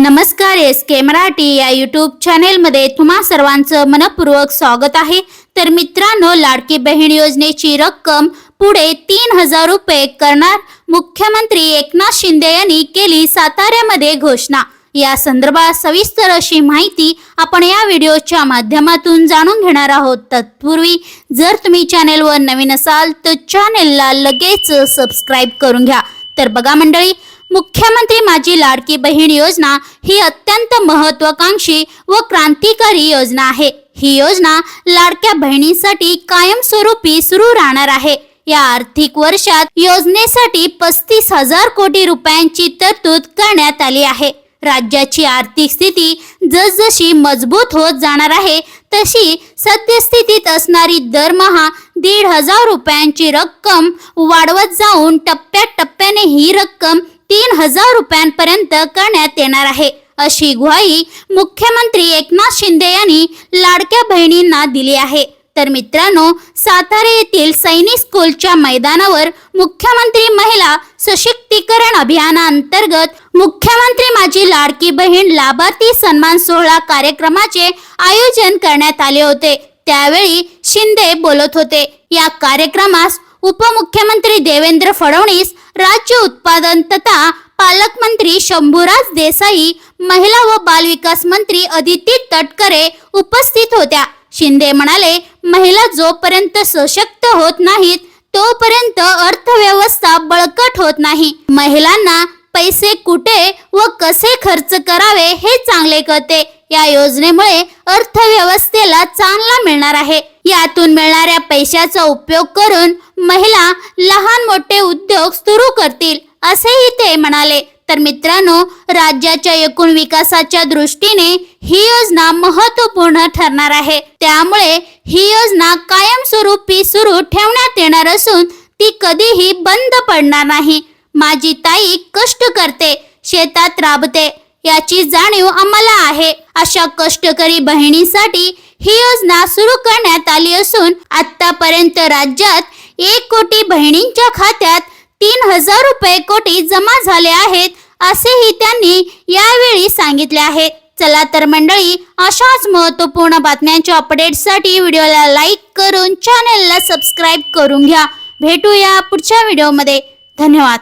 नमस्कार एस के मराठी या यूट्यूब चॅनेलमध्ये तुम्हा सर्वांचं मनपूर्वक स्वागत आहे. तर मित्रांनो लाडकी बहीण योजनेची रक्कम पुढे तीन हजार रुपये करणार मुख्यमंत्री एकनाथ शिंदे यांनी केली साताऱ्यामध्ये घोषणा. या संदर्भात सविस्तर अशी माहिती आपण या व्हिडिओच्या माध्यमातून जाणून घेणार आहोत. तत्पूर्वी जर तुम्ही चॅनेलवर नवीन असाल तर चॅनेलला लगेच सबस्क्राईब करून घ्या. तर बघा मंडळी मुख्यमंत्री माझी लाडकी बहीण योजना ही अत्यंत महत्वाकांक्षी व क्रांतिकारी योजना आहे. ही योजना लाडक्या बहिणींसाठी कायमस्वरूपी सुरू राहणार आहे. या आर्थिक वर्षात योजनेसाठी पस्तीस हजार कोटी रुपयांची तरतूद करण्यात आली आहे. राज्याची आर्थिक स्थिती जसजशी मजबूत होत जाणार आहे तशी सद्यस्थितीत असणारी दरमहा दीड हजार रुपयांची रक्कम वाढवत जाऊन टप्प्याटप्प्याने ही रक्कम तीन हजार रुपयांपर्यंत करण्यात येणार आहे. अशी ग्वाही मुख्यमंत्री एकनाथ शिंदे यांनी लाडक्या बहिणींना दिली आहे. तर मित्रांनो सातारा येथील सैनिक स्कूलच्या मैदानावर मुख्यमंत्री महिला सशक्तीकरण अभियानाअंतर्गत मुख्यमंत्री माझी लाडकी बहीण लाभार्थी सन्मान सोहळा कार्यक्रमाचे आयोजन करण्यात आले होते. त्यावेळी शिंदे बोलत होते. या कार्यक्रमास उपमुख्यमंत्री देवेंद्र फडणवीस राज्य उत्पादन तथा पालकमंत्री शंभूराज देसाई महिला व बालविकास मंत्री अदिती तटकरे उपस्थित होत्या. शिंदे म्हणाले महिला जोपर्यंत सशक्त होत नाहीत तोपर्यंत अर्थव्यवस्था बळकट होत नाही. महिलांना पैसे कुठे व कसे खर्च करावे हे चांगले कळते. या योजनेमुळे अर्थव्यवस्थेला चांगला मिळणार आहे. यातून मिळणाऱ्या पैशाचा उपयोग करून महिला लहान मोठे उद्योग सुरू करतील असेही ते म्हणाले. तर मित्रांनो राज्याच्या एकूण विकासाच्या दृष्टीने ही योजना महत्त्वपूर्ण ठरणार आहे. त्यामुळे ही योजना कायमस्वरूपी सुरू ठेवण्यात येणार असून ती कधीही बंद पडणार नाही. माझी ताई कष्ट करते शेतात राबते याची जाणीव आम्हाला आहे. अशा कष्टकरी बहिणीसाठी ही योजना सुरू करण्यात आली असून आतापर्यंत राज्यात एक कोटी बहिणींच्या खात्यात तीन हजार रुपये कोटी जमा झाले आहेत असेही त्यांनी यावेळी सांगितले आहे. चला तर मंडळी अशाच महत्त्वपूर्ण बातम्यांच्या अपडेटसाठी व्हिडिओला लाईक करून चॅनेलला सबस्क्राईब करून घ्या. भेटूया पुढच्या व्हिडिओमध्ये धन्यवाद.